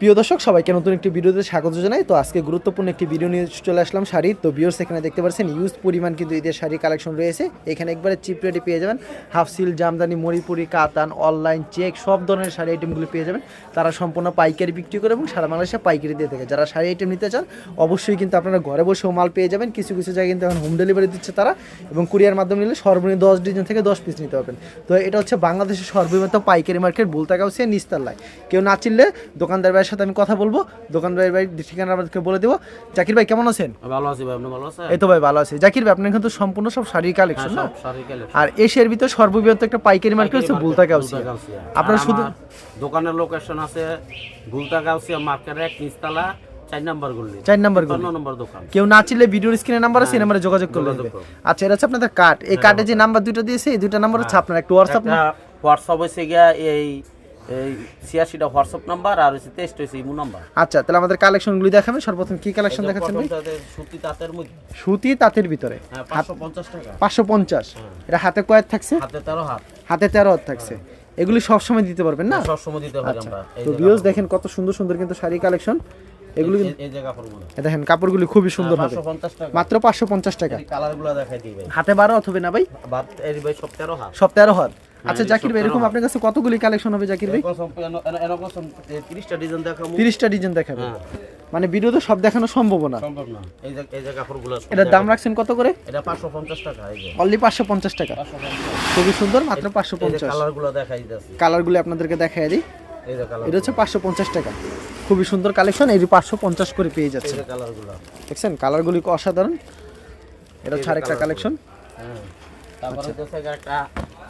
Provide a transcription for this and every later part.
প্রিয় দর্শক, সবাইকে নতুন একটি ভিডিওতে স্বাগত জানাই। তো আজকে গুরুত্বপূর্ণ একটি ভিডিও নিয়ে চলে আসলাম শাড়ি। তো বিয়র্স এখানে দেখতে পাচ্ছেন ইউজ পরিমাণ কিন্তু ঈদের শাড়ি কালেকশন রয়েছে। এখানে একবারে চিপ রেটে পেয়ে যাবেন। হাফ সিল জামদানি মরিপুরি কাতান অনলাইন চেক সব ধরনের শাড়ি আইটেমগুলো পেয়ে যাবেন। তারা সম্পূর্ণ পাইকারি বিক্রি করে এবং সারা বাংলাদেশে পাইকারি দিয়ে থাকে। যারা শাড়ি আইটেম নিতে চান, অবশ্যই কিন্তু আপনারা ঘরে বসেও মাল পেয়ে যাবেন। কিছু কিছু জায়গায় কিন্তু এখন হোম ডেলিভারি দিচ্ছে তারা এবং কুরিয়ার মাধ্যমে নিলে সর্বনিম্ন দশ ডিজন থেকে দশ পিস নিতে পারবেন। তো এটা হচ্ছে বাংলাদেশের সর্বনিম্ন পাইকারি মার্কেট বুলতাগাউসে নিস্তাল্লায় কেউ না চিনলে দোকানদার ভাইয়ের সাথে আমি কথা বলব দোকানদার ভাই ঠিকানা আমাদেরকে বলে দেবো। জাকির ভাই কেমন আছেন? ভালো আছি ভাই আপনি ভালো আছেন? এই তো ভাই ভালো আছে। জাকির ভাই আপনার কিন্তু সম্পূর্ণ সব শাড়ির কালেকশন না? শাড়ি কালেকশন আর এশিয়ার ভিতর সর্ববৃহৎ একটা পাইকারি মার্কেট হচ্ছে বুলতাগাউসিয়া আপনারা শুধু দোকানের লোকেশন আছে গুলতা গাউসিয়া মার্কেট এক নিচতলা চার নাম্বার গলি। চার নাম্বার তিপ্পান্ন নম্বর দোকান। কেউ না চিনলে ভিডিওর স্ক্রিনে নাম্বার আছে এই নাম্বারে যোগাযোগ করলে হবে। আচ্ছা এটা হচ্ছে আপনাদের কার্ড এই কার্ডে যে নাম্বার দুটো দিয়েছে এই দুটো নাম্বার হচ্ছে আপনার একটু হোয়াটসঅ্যাপ হোয়াটসঅ্যাপ হয়েছে গিয়া এই এই ছিয়াশিটা হোয়াটসঅ্যাপ নাম্বার আর হচ্ছে তেইশটা হয়েছে ইমো নাম্বার। আচ্ছা তাহলে আমাদের কালেকশনগুলি দেখাবেন। সর্বপ্রথম কি কালেকশন দেখাচ্ছেন সুতি তাঁতের মধ্যে। সুতি তাঁতের ভিতরে। হ্যাঁ পাঁচশো পঞ্চাশ টাকা। পাঁচশো পঞ্চাশ। এটা হাতে কয়েক থাকছে? হাতে তেরো হাত। হাতে তেরো হাত থাকছে। এগুলি সবসময় দিতে পারবেন না? সবসময় দিতে পারি আমরা। তো ভিউজ দেখেন কত সুন্দর সুন্দর কিন্তু শাড়ি কালেকশন। এগুলি দেখেন কাপড়গুলি খুবই সুন্দর হবে। মাত্র পাঁচশো পঞ্চাশ টাকা। দেখাই হাতে বারো হবে না ভাই? ভাই সব তেরো হাত। সব তেরো হাত। আচ্ছা জাকির ভাই এরকম আপনার কাছে কতগুলি কালেকশন হবে জাকির ভাই? এরকম এন- এন- এরকম তিরিশটা ডিজাইন দেখাবো। তিরিশটা ডিজাইন দেখাবে। হ্যাঁ। মানে ভিডিওতে সব দেখানো সম্ভব না। সম্ভব না। এই যে এই যে কাপড়গুলো সব এটার দাম রাখছেন কত করে? এটা পাঁচশো পঞ্চাশ টাকা এই যে। অনলি টাকা। খুবই সুন্দর মাত্র পাঁচশো এই যে পঞ্চাশ। কালারগুলো দেখাই কালারগুলি আপনাদেরকে দেখাই দিই। এটা হচ্ছে পাঁচশো পঞ্চাশ টাকা। খুবই সুন্দর কালেকশন এই পাঁচশো পঞ্চাশ করে পেয়ে যাচ্ছে কালারগুলো। দেখছেন কালারগুলি অসাধারণ এটা হচ্ছে আরেকটা কালেকশন হ্যাঁ। তারপরে হচ্ছে একটা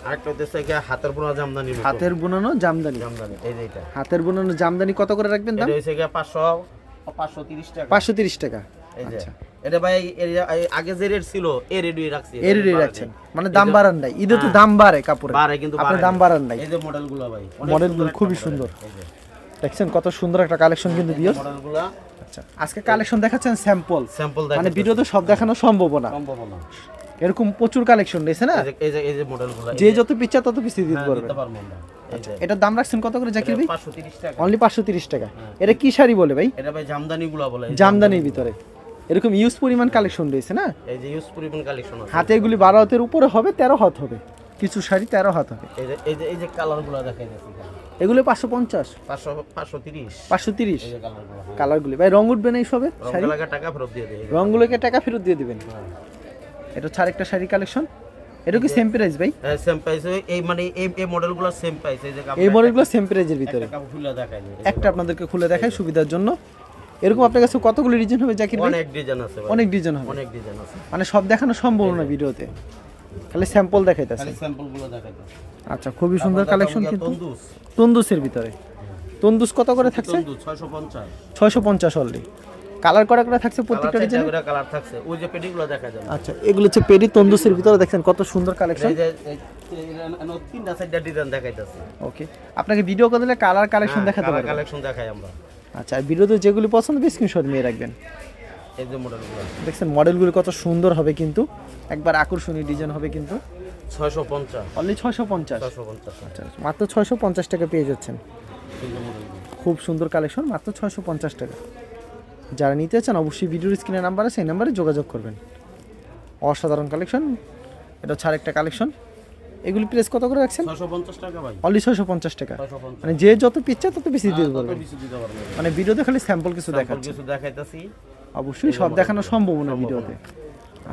আরেকটা হচ্ছে গিয়ে হাতের বোনা জামদানি হাতের বুনানো জামদানি? জামদানি এই যে এটা হাতের বুনানো জামদানি কত করে রাখবেন দাম? এটা হচ্ছে গিয়ে পাঁচশো পাঁচশো টাকা। পাঁচশো তিরিশ টাকা। এই যে। এটা ভাই আগে যে রেট ছিল এই রেটই রাখছি। এর রেট রাখছেন। মানে দাম বাড়ান নাই। ঈদে তো দাম বাড়ে কাপড়ে বাড়ে কিন্তু আপনার দাম বাড়ান নাই। এই যে মডেলগুলো ভাই মডেলগুলো খুবই সুন্দর। দেখছেন কত সুন্দর একটা কালেকশন কিন্তু দিও মডেলগুলো আচ্ছা আজকে কালেকশন দেখাচ্ছেন স্যাম্পল স্যাম্পল মানে ভিডিওতে সব দেখানো সম্ভব না। সম্ভব না। এরকম প্রচুর কালেকশন রয়েছে না? এই যে এই যে মডেলগুলো যে যত পিচ্ছা তত পিছিয়ে দিতে হ্যাঁ, পারবে। এই যে। এটার দাম রাখছেন কত করে জাকির ভাই? পাঁচশো তিরিশ টাকা। অনলি পাঁচশো তিরিশ টাকা। এটা কি শাড়ি বলে ভাই? এটা ভাই জামদানি গুলা বলে জামদানির ভিতরে। এরকম ইউজ পরিমাণ কালেকশন রয়েছে না? এই যে ইউজ পরিমাণ কালেকশন আছে। হাতে এগুলি বারো হাতের উপরে হবে তেরো হাত হবে। কিছু শাড়ি তেরো হাত হবে। এই যে এই যে এই যে কালারগুলো দেখাই যাচ্ছে এগুলো পাঁচশো পঞ্চাশ। পাঁচশো পাঁচশো তিরিশ। পাঁচশো তিরিশ। কালারগুলো। কালারগুলি ভাই রং উঠবে না এইসবে শাড়ি? রঙ লাগা টাকা ফেরত দিয়ে দেয় রংগুলোকে টাকা ফেরত দিয়ে দিবেন। হ্যাঁ। এটা হচ্ছে আরেকটা শাড়ি কালেকশন এটা কি সেম প্রাইস ভাই? হ্যাঁ সেম প্রাইস এই মানে এই এই মডেলগুলো সেম প্রাইস এই যে এই মডেলগুলো সেম প্রাইজের ভিতরে। খুলে দেখাই। একটা আপনাদেরকে খুলে দেখাই সুবিধার জন্য। এরকম আপনার কাছে কতগুলো ডিজাইন হবে জাকির ভাই? অনেক ডিজাইন আছে ভাই। অনেক ডিজাইন হবে। অনেক ডিজাইন আছে। মানে সব দেখানো সম্ভব না ভিডিওতে। খালি স্যাম্পল দেখাইতেছে। খালি স্যাম্পলগুলো দেখাই আচ্ছা খুবই সুন্দর কালেকশন কিন্তু। তন্দুস। তন্দুসের ভিতরে। তন্দুস কত করে থাকছে? তন্দুস 650 ছয়শো পঞ্চাশ অলরেডি কালার করা করে থাকছে প্রত্যেকটা ডিজাইন কালার থাকছে। ওই যে পেডিগুলো দেখা যায় আচ্ছা এগুলো হচ্ছে পেরি তন্দুসের ভিতরে দেখছেন কত সুন্দর কালেকশন তিনটা চারটা ডিজাইন দেখাইতেছে। ওকে আপনাকে ভিডিও করে দিলে কালার কালেকশন দেখাতে কালার কালেকশন দেখাই আমরা। আচ্ছা আর ভিডিওতে যেগুলি পছন্দ হবে স্ক্রিনশট নিয়ে রাখবেন। এই যে মডেলগুলো দেখছেন মডেলগুলো কত সুন্দর হবে কিন্তু। একবার আকর্ষণীয় ডিজাইন হবে কিন্তু। 650 অনলি ছয়শো পঞ্চাশ। 650 আচ্ছা মাত্র ছয়শো পঞ্চাশ টাকা পেয়ে যাচ্ছেন। খুব সুন্দর কালেকশন মাত্র ছয়শো পঞ্চাশ টাকা। যারা নিতে চান অবশ্যই ভিডিওর স্ক্রিনে নাম্বার আছে সেই নাম্বারে যোগাযোগ করবেন। অসাধারণ কালেকশন। এটা হচ্ছে আরেকটা কালেকশন। এগুলি প্রেস কত করে রাখছেন? 650 টাকা ভাই। অনলি ছয়শো পঞ্চাশ টাকা। মানে যে যত পিচ্ছে তত বেশি দিতে পারবেন পারব মানে ভিডিওতে খালি স্যাম্পল কিছু দেখাচ্ছি। দেখাচ্ছে অবশ্যই সব দেখানো সম্ভব না ভিডিওতে।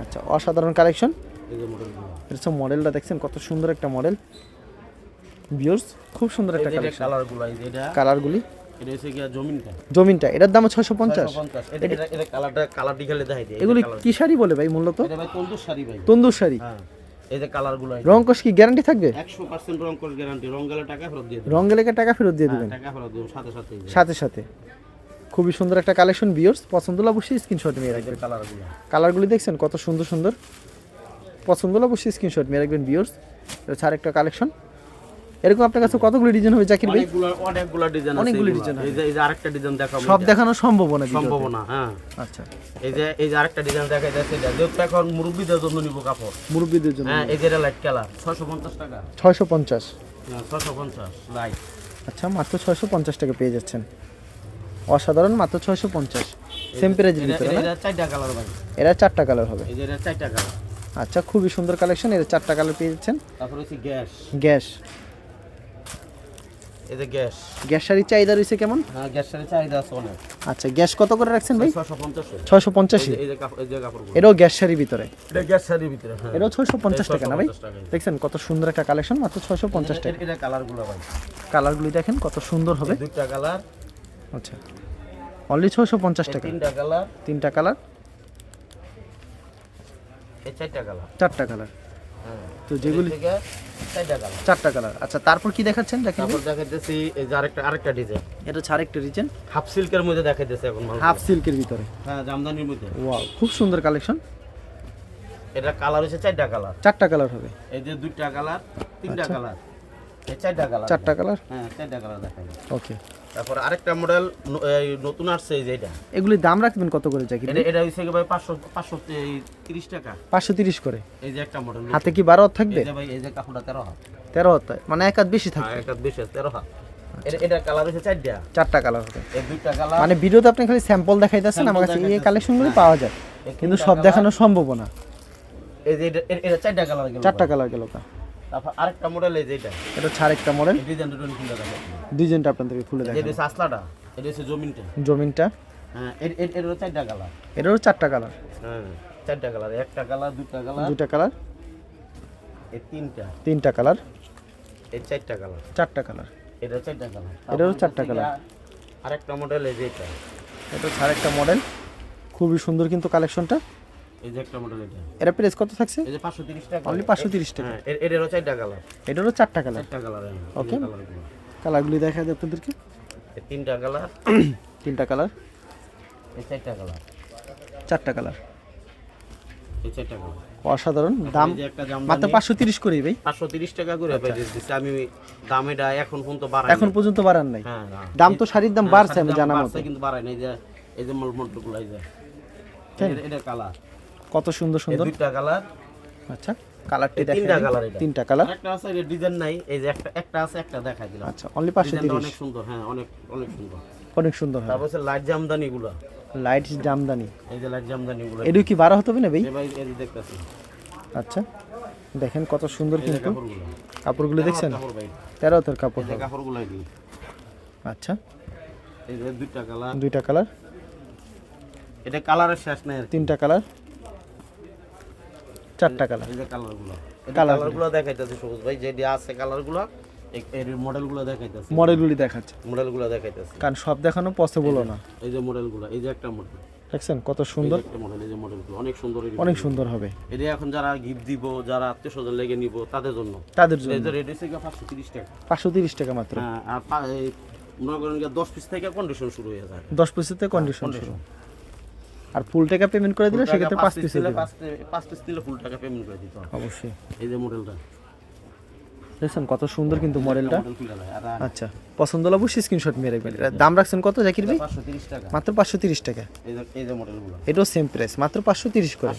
আচ্ছা অসাধারণ কালেকশন। এই এটা মডেলটা দেখছেন কত সুন্দর একটা মডেল বিয়র্স খুব সুন্দর একটা কালেকশন কালারগুলো জমিনটা। এটার দাম ছয়শো পঞ্চাশ। 650 এটা এটা এটা কালারটা কালারটি খেলে দেখাই দিই এগুলি কি শাড়ি বলে ভাই মূলত? তন্দুর শাড়ি হ্যাঁ এই যে কালারগুলো রং কষ কি গ্যারান্টি থাকবে? রং গ্যারান্টি রং গেলে টাকা ফেরত দিয়ে রং গেলে টাকা ফেরত দিয়ে দেবেন? টাকা ফেরত দেবো সাথে সাথে সাথে সাথে। খুবই সুন্দর একটা কালেকশন বিয়র্স পছন্দ হলে অবশ্যই স্ক্রিনশট নিয়ে রাখবেন। কালারগুলো কালারগুলি দেখছেন কত সুন্দর সুন্দর। পছন্দ হলে অবশ্যই স্ক্রিনশট নিয়ে রাখবেন বিয়র্স এটা হচ্ছে আরেকটা কালেকশন এরকম আপনার কাছে কতগুলো ডিজাইন হবে জাকির ভাই? অনেকগুলো ডিজাইন অনেকগুলো অনেকগুলো ডিজাইন এই যে এই যে আরেকটা ডিজাইন দেখাবো সব দেখানো সম্ভব না সম্ভব না হ্যাঁ। আচ্ছা। এই যে এই যে আরেকটা ডিজাইন দেখা যাচ্ছে এটা। যেহেতু এখন মুরব্বীদের জন্য নিব কাপড়। মুরব্বীদের জন্য। হ্যাঁ এই যে লাইট কালার ছয়শো পঞ্চাশ টাকা। ছয়শো পঞ্চাশ। ছয়শো পঞ্চাশ লাইট আচ্ছা মাত্র ছয়শো পঞ্চাশ টাকা পেয়ে যাচ্ছেন। অসাধারণ মাত্র ছয়শো পঞ্চাশ। সেম প্রাইজের ভিতরে না? এটা চারটা কালার ভাই। এরা চারটা কালার হবে। এই যে এটা চারটা কালার আচ্ছা খুবই সুন্দর কালেকশন এর চারটা কালার পেয়ে যাচ্ছেন। তারপর হচ্ছে গ্যাস। গ্যাস। গ্যাস। গ্যাস চাহিদা রয়েছে কেমন? হ্যাঁ গ্যাসের চাহিদা আছে অনেক। আচ্ছা গ্যাস কত করে রাখছেন ভাই? ছশো পঞ্চাশ। ছয়শো পঞ্চাশি? এই যে এই যে কাপড় এটাও গ্যাস শাড়ির ভিতরে? এটা গ্যাস ভিতরে হ্যাঁ। এটাও টাকা না ভাই? দেখছেন কত সুন্দর একটা কালেকশন মাত্র ছয়শো পঞ্চাশ টাকা। এটা- এটা কালারগুলো ভাই। কালারগুলি দেখেন কত সুন্দর হবে। দুইটা কালার। আচ্ছা। অনলি ছয়শো পঞ্চাশ টাকা। তিনটা কালার। তিনটা কালার? এই চারটা কালার। চারটা কালার। তো যেগুলি চারটা কালার আচ্ছা তারপর কি দেখাচ্ছেন? দেখেন তারপর দেখাইতেছি এই যে আরেকটা আরেকটা ডিজাইন এটা ছাড় একটা রিচেন হাফ সিল্কের মধ্যে দেখাইতেছে এখন হাফ সিল্কের ভিতরে। হ্যাঁ জামদানির মধ্যে। ওয়াও খুব সুন্দর কালেকশন এটা কালার হচ্ছে চারটা কালার চারটা কালার হবে। এই যে দুইটা কালার তিনটা কালার এই চারটা কালার চারটা কালার হ্যাঁ চারটা কালার দেখাই ওকে তারপর আরেকটা মডেল নতুন আসছে এই যে এটা। এগুলি দাম রাখবেন কত করে জাকির এটা এটা হচ্ছে কি ভাই পাঁচশো পাঁচশো তিরিশ টাকা। পাঁচশো তিরিশ করে? এই যে একটা মডেল হাতে কি বারো হাত থাকবে? এই যে ভাই এই যে কাপড়টা তেরো হাত। তেরো হাত মানে এক হাত বেশি থাকবে। এক একটা বেশি আছে, তেরো হাত। এটা কালার হচ্ছে চারটা। চারটা কালার হবে। এই দুইটা কালার মানে ভিডিওতে আপনি খালি স্যাম্পল দেখাইতেছেন আমার কাছে এই কালেকশনগুলি পাওয়া যায়। কিন্তু সব দেখানো সম্ভব না। এই যে এটা- এটা চারটা কালার গেল চারটা কালার গেল তারপর আরেকটা মডেল এই এটা। মডেল খুলে দেখা ডিজাইনটা আপনাদেরকে খুলে এটা হচ্ছে আসলাটা এটা হচ্ছে জমিনটা। জমিনটা। হ্যাঁ চারটা কালার এটারও চারটা কালার হ্যাঁ চারটা কালার একটা কালার দুটা কালার দুটা কালার এই তিনটা। তিনটা কালার এই চারটা কালার চারটা কালার এটা চারটা কালার এটারও চারটা কালার। আরেকটা মডেল এই এটা। মডেল খুবই সুন্দর কিন্তু কালেকশনটা এই যে একটা মডেল এটা। প্রাইস কত থাকছে? এই যে পাঁচশো তিরিশ টাকা। অনলি পাঁচশো তিরিশ টাকা। হ্যাঁ এর- এটারও চারটা কালার এটারও চারটা কালার চারটা কালার Okay. কালারগুলো দেখা যায় আপনাদেরকে। তিনটা কালার তিনটা কালার এই চারটা কালার চারটা কালার এই চারটা কালার অসাধারণ। দাম মাত্র পাঁচশো তিরিশ করেই ভাই। পাঁচশো তিরিশ টাকা করে দিচ্ছি আমি দাম এটা এখন পর্যন্ত বাড়াই এখন পর্যন্ত বাড়ান নাই। হ্যাঁ হ্যাঁ। দাম তো শাড়ির দাম বাড়ছে আমি জানা বাড়ছে মতো। কিন্তু বাড়াই নাই। যে এই যে মলমলটুকুলো এই যে। এটা- এটা কালার কত সুন্দর সুন্দর? দুইটা কালার আচ্ছা কালারটি এই দেখা তিনটা কালার এটা। তিনটা কালার একটা আছে এটা ডিজাইন নাই। এই যে একটা একটা আছে একটা দেখাই দিলাম। আচ্ছা অনলি পাঁচশো ডিজাইনটা তিরিশ। অনেক সুন্দর হ্যাঁ অনেক অনেক সুন্দর। অনেক সুন্দর হয়। তারপর লাইট জামদানি গুলো। লাইট জামদানি। এই যে লাইট জামদানি গুলো। এটাও কি বারো হতে হবে না ভাই? ভাই এই দেখতেছি আচ্ছা দেখেন কত সুন্দর কিন্তু। কাপড়গুলো। কাপড়গুলো দেখছেন? কাপড় ভাই। তেরো হাতের কাপড় এই কাপড়গুলো এই যে। আচ্ছা। এই যে দুইটা কালার দুইটা কালার এটা কালারের শেষ নাই আর তিনটা কালার চারটা কালার এই যে কালারগুলো কালারগুলো দেখাইতেছে সবুজ ভাই যেটি আছে কালারগুলো এর মডেলগুলো দেখাইতেছে। মডেলগুলি দেখাচ্ছে। মডেলগুলো দেখাইতেছে। কারণ সব দেখানো পসিবল না। এই যে মডেলগুলো এই যে একটা মডেল দেখছেন কত সুন্দর? অনেক সুন্দর অনেক সুন্দর হবে। এটা এখন যারা গিফট দিব যারা আত্মীয় স্বজন লেগে নিব তাদের জন্য। তাদের জন্য। যে রেড হচ্ছে পাঁচশো তিরিশ টাকা। পাঁচশো তিরিশ টাকা মাত্র। হ্যাঁ আর মনে করেন যে দশ পিস থেকে কন্ডিশন শুরু হয়ে যায়। দশ পিসেতে কন্ডিশন শুরু। আর ফুল টাকা পেমেন্ট করে দিলে সেক্ষেত্রে পাঁচ পিস দিলে পাঁচ পিস দিলে ফুল টাকা পেমেন্ট করে দিতে হবে। অবশ্যই। এই যে মডেলটা দেখছেন কত সুন্দর কিন্তু মডেলটা আচ্ছা পছন্দ হলে অবশ্যই স্ক্রিনশট মেরে রাখবেন দাম রাখছেন কত জাকির ভাই? মাত্র পাঁচশো তিরিশ টাকা। এই যে এই যে মডেলগুলো এটাও সেম প্রাইস মাত্র পাঁচশো তিরিশ করে।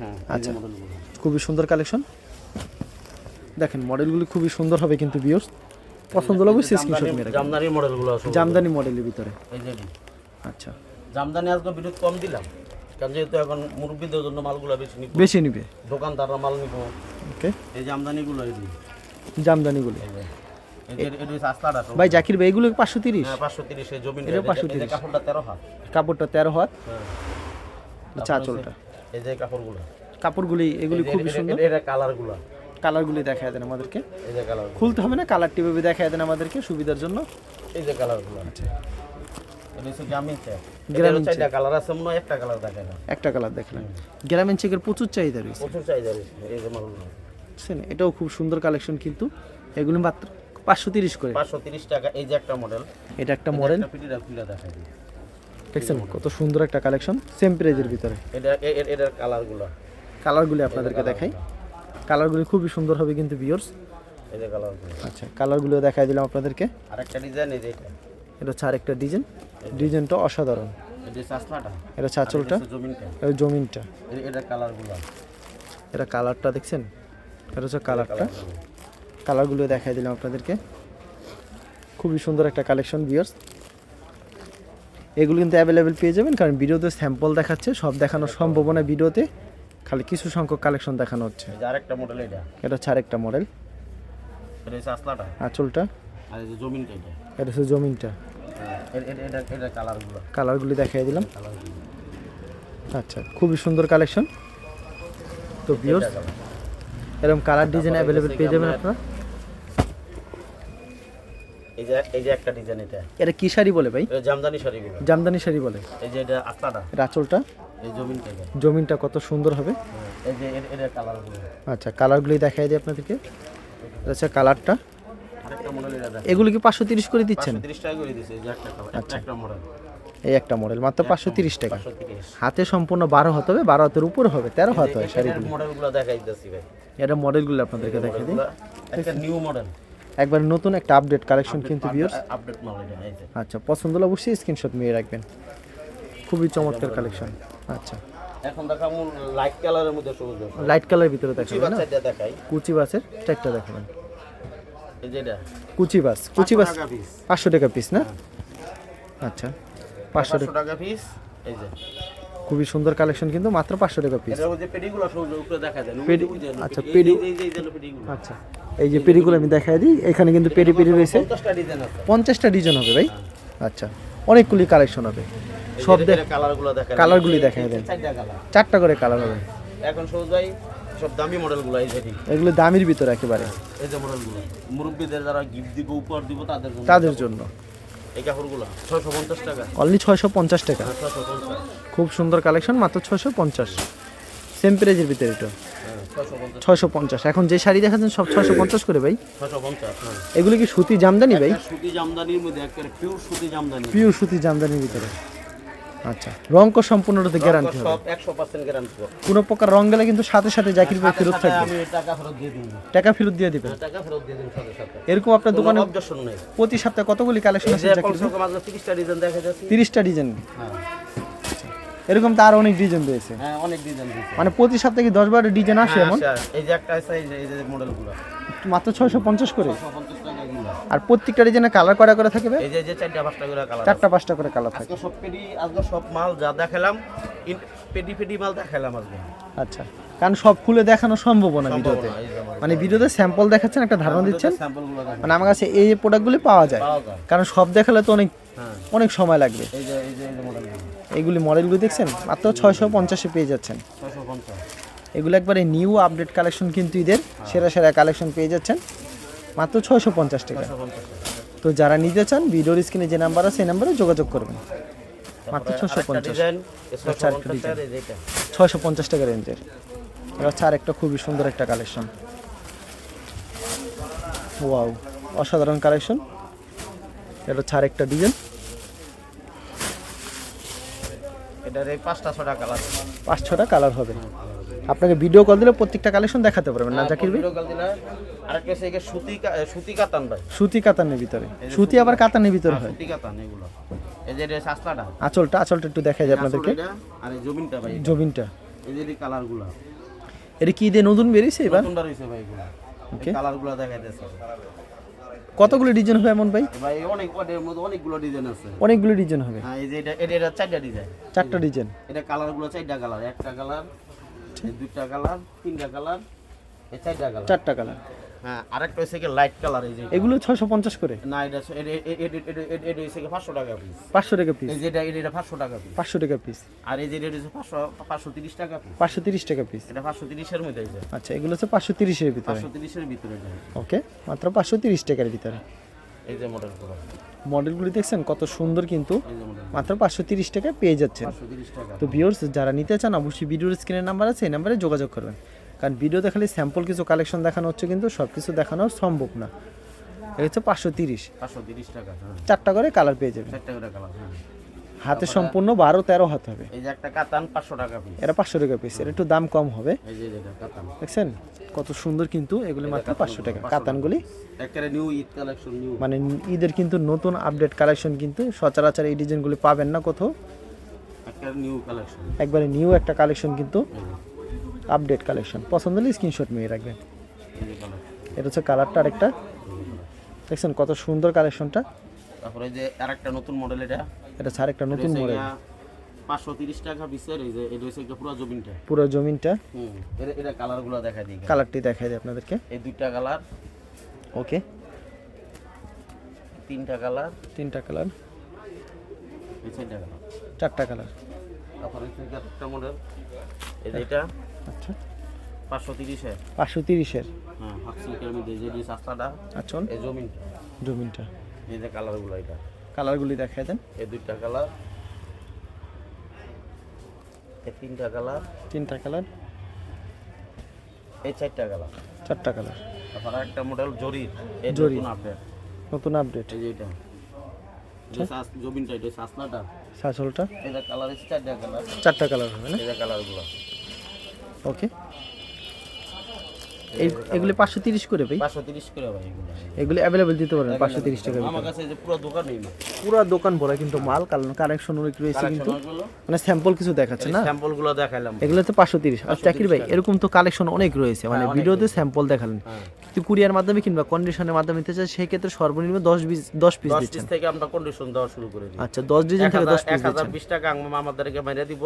হ্যাঁ আচ্ছা। খুবই সুন্দর কালেকশন দেখেন মডেলগুলি খুবই সুন্দর হবে কিন্তু বিয়র্স পছন্দ হলে অবশ্যই স্ক্রিনশট মেরে রাখবেন জামদানির মডেলগুলো আছে জামদানি মডেলের ভিতরে। এই যে আচ্ছা। জামদানি আজকে বিদ্যুৎ কম দিলাম। কারণ যেহেতু এখন মুরব্বীদের জন্য মালগুলো বেশি নিব। বেশি নিবে? দোকানদাররা মাল নিব। ওকে। এই জামদানিগুলি? এই। ভাই জাকির ভাই এগুলো পাঁচশো তিরিশ? হ্যাঁ পাঁচশো তিরিশ এই জমিন এটাও এই যে- 530 এই যে কাপড়টা তেরো হাত। কাপড়টা তেরো হাত? হ্যাঁ। চাচলটা এই যে কাপড়গুলো। কাপড়গুলি এগুলি খুবই সুন্দর। এটা কালারগুলো। কালারগুলি দেখায় দেন আমাদেরকে। এই যে কালার খুলতে হবে না কালার টিভি দেখায় দেন আমাদেরকে সুবিধার জন্য। এই যে কালারগুলো। এটা হচ্ছে গ্রামীণ চেক কালার আছে মনে একটা কালার একটা কালার দেখলেন গ্রামীণ চেকের প্রচুর চাহিদা রয়েছে। প্রচুর চাহিদা রয়েছে এই যে বুঝছেন? এটাও খুব সুন্দর কালেকশন কিন্তু। এগুলি মাত্র পাঁচশো তিরিশ করে। পাঁচশো তিরিশ টাকা এই যে একটা মডেল এটা একটা মডেল দেখছেন কত সুন্দর একটা কালেকশন সেম প্রাইজের ভিতরে। এটা এটার কালারগুলো কালারগুলি আপনাদেরকে দেখাই। কালারগুলি খুবই সুন্দর হবে কিন্তু বিয়র্স এই যে কালারগুলো আচ্ছা কালারগুলো দেখাই দিলাম আপনাদেরকে। আরেকটা ডিজাইন এই যে এটা হচ্ছে আরেকটা ডিজাইন। ডিজাইনটা অসাধারণ। এটা হচ্ছে আঁচলটা জমিনটা। এটা কালারগুলো। এটা কালারটা দেখছেন? এটা হচ্ছে কালারটা। কালারগুলো। দেখাই দিলাম আপনাদেরকে। খুবই সুন্দর একটা কালেকশন বিয়ার্স এগুলো কিন্তু অ্যাভেলেবেল পেয়ে যাবেন কারণ ভিডিওতে স্যাম্পল দেখাচ্ছে সব দেখানো সম্ভব না ভিডিওতে। খালি কিছু সংখ্যক কালেকশন দেখানো হচ্ছে। আরেকটা মডেল এটা। এটা হচ্ছে আরেকটা মডেল এটা হচ্ছে আঁচলটা। আর এই যে জমিনটা এটা হচ্ছে জমিনটা। কালারগুলো। দেখিয়ে দিলাম। আচ্ছা খুবই সুন্দর কালেকশন। তো এরকম কালার ডিজাইন অ্যাভেলেবেল পেয়ে যাবেন আপনারা। এই যে এই যে একটা ডিজাইন এটা। এটা কি শাড়ি বলে ভাই? এটা জামদানি শাড়িগুলো জামদানি শাড়ি বলে। এই যে এটা এই জমিনটা জমিনটা কত সুন্দর হবে। এই যে এর- এর কালারগুলো। আচ্ছা কালারগুলি দেখাই দিই আপনাদেরকে। হচ্ছে কালারটা। এগুলো কি পাঁচশো তিরিশ করে দিচ্ছেন? এই একটা মডেল মাত্র পাঁচশো তিরিশ টাকা। হাতে সম্পূর্ণ বারো হাত হবে বারো হাতের উপরে হবে তেরো হাত হয় শাড়িগুলো। এটা মডেলগুলো আপনাদেরকে দেখাই দিই। নিউ মডেল একবার নতুন একটা আপডেট কালেকশন কিন্তু আপডেট এটা এই যে। আচ্ছা পছন্দ হলে অবশ্যই স্ক্রিনশট নিয়ে রাখবেন। খুবই চমৎকার কালেকশন আচ্ছা। এখন দেখাবো লাইট কালারের মধ্যে সবুজ লাইট কালার ভিতরে দেখাবেন না? কুচি বাসের চারটা দেখাবেন। কুচি বাস কুচি বাস পিস পাঁচশো টাকা পিস না? আচ্ছা পাঁচশো টাকা। পিস এই যে। খুবই সুন্দর কালেকশন কিন্তু মাত্র পাঁচশো টাকা পিস আচ্ছা পেডি এই যে এই আচ্ছা এই যে পেডিগুলো আমি দেখাই দিই এখানে কিন্তু পেডি পেডি রয়েছে। পঞ্চাশটা ডিজাইন হবে ভাই। আচ্ছা অনেকগুলি কালেকশন হবে। সব কালারগুলো দেখা কালারগুলি দেখাই দেন। চারটা চারটা করে কালার হবে। এখন সবুজ ভাই সব দামি মডেলগুলো এই যে এগুলো দামির ভিতরে একেবারে। এই যে মডেলগুলো। মুরব্বীদের যারা গিফট দিব উপহার দিব তাদের জন্য। তাদের জন্য। এই কাপড়গুলো ছয়শো পঞ্চাশ টাকা। অনলি ছয়শো পঞ্চাশ টাকা। ছয়শো পঞ্চাশ। খুব সুন্দর কালেকশন মাত্র ছয়শো পঞ্চাশ। সেম প্রাইজের ভিতরে এটা হ্যাঁ ছয়শো পঞ্চাশ। এখন যে শাড়ি দেখাচ্ছেন সব ছয়শো পঞ্চাশ করে ভাই। হ্যাঁ। এগুলো কি সুতি জামদানি ভাই? সুতি জামদানির মধ্যে পিওর সুতি জামদানি। পিওর সুতি জামদানির ভিতরে। আচ্ছা। রং কো সম্পূর্ণটাতে গ্যারান্টি হবে? সব একশো পার্সেন্ট গ্যারান্টি কোনো প্রকার রং গেলে কিন্তু সাথে সাথে জাকির ভাই ফেরত থাকবে। আমি টাকা ফেরত দিয়ে দিব। টাকা ফেরত দিয়ে দিবেন? টাকা ফেরত দিয়ে দিন সাথে সাথে। এরকম আপনার দোকানে অবজেকশন নেই। প্রতি সপ্তাহে কতগুলি কালেকশন আছে জাকির আজকে তিরিশটা ডিজাইন দেখা যাচ্ছে। তিরিশটা ডিজাইন হ্যাঁ। এরকম তো আরও অনেক ডিজাইন রয়েছে। হ্যাঁ অনেক ডিজাইন দিচ্ছে মানে প্রতি সপ্তাহে কি দশ বারো ডিজাইন আসে এমন? আচ্ছা, এই যে একটা আছে এই যে মডেলগুলো মাত্র ছয়শো পঞ্চাশ করে? ছশো পঞ্চাশ টাকা এগুলো আর প্রত্যেকটা ডিজাইনে কালার করা করে থাকবে? এই যে যে চারটা পাঁচটা করে কালার চারটা পাঁচটা করে কালার থাকে আজকে সব পেডি আজকে সব মাল যা দেখালাম পেডি পেডি মাল দেখালাম আজকে। আচ্ছা। কারণ সব খুলে দেখানো সম্ভব না ভিডিওতে। মানে ভিডিওতে স্যাম্পল দেখাচ্ছেন একটা ধারণা দিচ্ছেন। মানে আমার কাছে এই প্রোডাক্টগুলি পাওয়া যায়। কারণ সব দেখালে তো অনেক হ্যাঁ। অনেক সময় লাগবে। এইগুলি মডেলগুলি দেখছেন? মাত্র ছয়শো পঞ্চাশে পেয়ে যাচ্ছেন। এগুলো একবারে নিউ আপডেট কালেকশন কিন্তু ঈদের সেরা সেরা কালেকশন পেয়ে যাচ্ছেন। মাত্র ছয়শো পঞ্চাশ টাকা। তো যারা নিতে চান ভিডিওর স্ক্রিনে যে নাম্বার আছে সেই নাম্বারে যোগাযোগ করবেন। মাত্র ছশো পঞ্চাশ। আচ্ছা, ছয়শো পঞ্চাশ টাকা রেঞ্জের। এটা হচ্ছে আরেকটা খুবই সুন্দর একটা কালেকশন। ওয়াও অসাধারণ কালেকশন। এটা হচ্ছে আরেকটা ডিজাইন এটার এই পাঁচটা ছটা কালার। পাঁচ ছটা কালার হবে। আপনাকে ভিডিও কল দিলে প্রত্যেকটা কালেকশন দেখাতে পারবেন না জাকির ভাই? আরেকটা হচ্ছে একে সুতি সুতি কাতান ভাই। সুতি কাতানের ভিতরে। সুতি আবার কাতানের ভিতরে হয় সুতি কাতান এগুলো। এই যে এটা সাস্তাটা। আঁচলটা আঁচলটা একটু দেখা যায় আপনাদেরকে। আর এই জমিনটা ভাই জমিনটা এই যে কালারগুলো। এটা কি দিয়ে নতুন বেরিয়েছে এবার? সুন্দর হইছে ভাই এগুলো। Okay. কালারগুলো দেখাইতেছে। কতগুলো ডিজাইন হবে এমন ভাই? ভাই অনেক ওদের মধ্যে অনেকগুলো ডিজাইন আছে। অনেকগুলো ডিজাইন হবে। হ্যাঁ এই যে এটা এটা এটা চারটা ডিজাইন চারটা ডিজাইন এটা কালারগুলো চারটা কালার। একটা কালার এই দুইটা কালার তিনটা কালার চারটা কালার। চারটা কালার। হ্যাঁ আরেকটা হচ্ছে কি লাইট কালার এই যে এগুলো ছয়শো পঞ্চাশ করে। না এটা হচ্ছে কি টাকা পিস টাকা পিস এই যেটা এটা পাঁচশো টাকা পিস পাঁচশো টাকা পিস আর এই যে এটা হচ্ছে টাকা পিস টাকা পিস এটা পাঁচশো তিরিশের মধ্যে আচ্ছা এগুলো হচ্ছে ভিতরে। ভিতরে। ওকে মাত্র পাঁচশো তিরিশ টাকার ভিতরে। এই যে মডেলগুলো মডেলগুলি দেখছেন কত সুন্দর কিন্তু। মাত্র পাঁচশো তিরিশ টাকায় পেয়ে যাচ্ছেন। তো ভিউর্স যারা নিতে চান অবশ্যই ভিডিওর স্ক্রিনের নাম্বার আছে এই নাম্বারে যোগাযোগ করবেন। কারণ ভিডিও খালি স্যাম্পল কিছু কালেকশন দেখানো হচ্ছে কিন্তু সব কিছু দেখানো সম্ভব না। এটা হচ্ছে পাঁচশো তিরিশ। পাঁচশো তিরিশ টাকা হ্যাঁ। চারটা করে কালার পেয়ে যাবেন। চারটা করে কালার হাতে সম্পূর্ণ বারো তেরো হাত হবে। এই যে একটা কাতান পাঁচশো টাকা পিস এটা পাঁচশো টাকা পিস এটা একটু দাম কম হবে। দেখছেন? কত সুন্দর কিন্তু এগুলি মাত্র পাঁচশো টাকা। কাতানগুলি মানে ঈদের কিন্তু নতুন আপডেট কালেকশন কিন্তু সচরাচর এই ডিজাইনগুলি পাবেন না কোথাও। নিউ কালেকশন একবারে নিউ একটা কালেকশন কিন্তু আপডেট কালেকশন পছন্দ হলে স্ক্রিনশট নিয়ে রাখবেন। এটা হচ্ছে কালারটা আরেকটা। দেখছেন কত সুন্দর কালেকশনটা তারপরে যে আরেকটা নতুন মডেল এটা। এটা স্যার একটা নতুন মডেল। পাঁচশো তিরিশ টাকা পিসের এই যে এটা একটা পুরো জমিনটা। পুরো জমিনটা। হুম এটা এটা কালারগুলো দেখা দিই কালারটি দেখাই দিই আপনাদেরকে। এই দুইটা কালার। ওকে। তিনটা কালার। তিনটা কালার। এই চারটা কালার। চারটা কালার। তারপরে একটা মডেল। এই যে এটা। আচ্ছা। পাঁচশো তিরিশে পাঁচশো তিরিশের। হ্যাঁ হাফ মধ্যে যে আচ্ছা। এই জমিনটা। জমিনটা। এই যে কালারগুলো এটা। কালারগুলি দেখাই দেন। এই দুইটা কালার এই তিনটা কালার তিনটা কালার। এই চারটা কালার। চারটা কালার। তারপর একটা মডেল জরির এই জরির। নতুন আপডেট নতুন আপডেট এই যে এটা। যে সাস- জমিনটা এটা সাসনাটা সাসলটা। এটা কালার চারটা কালার। চারটা কালার হবে না? যে কালারগুলো। ওকে এগুলি পাঁচশো তিরিশ করে ভাই। পাঁচশো তিরিশ করে ভাই এগুলো। অ্যাভেলেবেল দিতে পারবেন পাঁচশো তিরিশ টাকা আমার কাছে যে পুরো দোকান পুরো দোকান ভরা কিন্তু মাল কারণ কালেকশন অনেক রয়েছে কিন্তু মানে স্যাম্পল কিছু দেখাচ্ছে না? স্যাম্পলগুলো দেখাইলাম। এগুলো তো পাঁচশো তিরিশ। আর চাকির ভাই এরকম তো কালেকশন অনেক রয়েছে। মানে ভিডিওতে স্যাম্পল দেখালেন। হ্যাঁ। কিন্তু কুরিয়ার মাধ্যমে কিংবা কন্ডিশনের মাধ্যমে নিতে চাই সেই ক্ষেত্রে সর্বনিম্ন দশ পিস দশ পিস দিচ্ছেন। থেকে আমরা কন্ডিশন দেওয়া শুরু করে দিই। আচ্ছা দশ ডিজাইন থেকে দশ পিস এক হাজার বিশ টাকা আমাদেরকে মেরে দিব।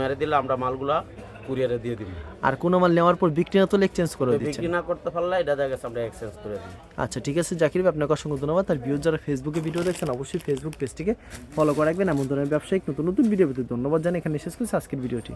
মেরে দিলে আমরা মালগুলা কুরিয়ারে দিয়ে দিব। আর কোনো মাল নেওয়ার পর বিক্রি না তো এক্সচেঞ্জ করে দিচ্ছেন। বিক্রি না করতে পারলে এটা দেখা গেছে আমরা এক্সচেঞ্জ করে দিই। আচ্ছা ঠিক আছে জাকির ভাই আপনাকে অসংখ্য ধন্যবাদ। আর ভিউজ যারা ফেসবুকে ভিডিও দেখছেন অবশ্যই ফেসবুক পেজটিকে ফলো করে রাখবেন। এমন ধরনের ব্যবসায়িক নতুন নতুন ভিডিও পেতে ধন্যবাদ জানাই। এখানে শেষ করছি আজকের ভিডিওটি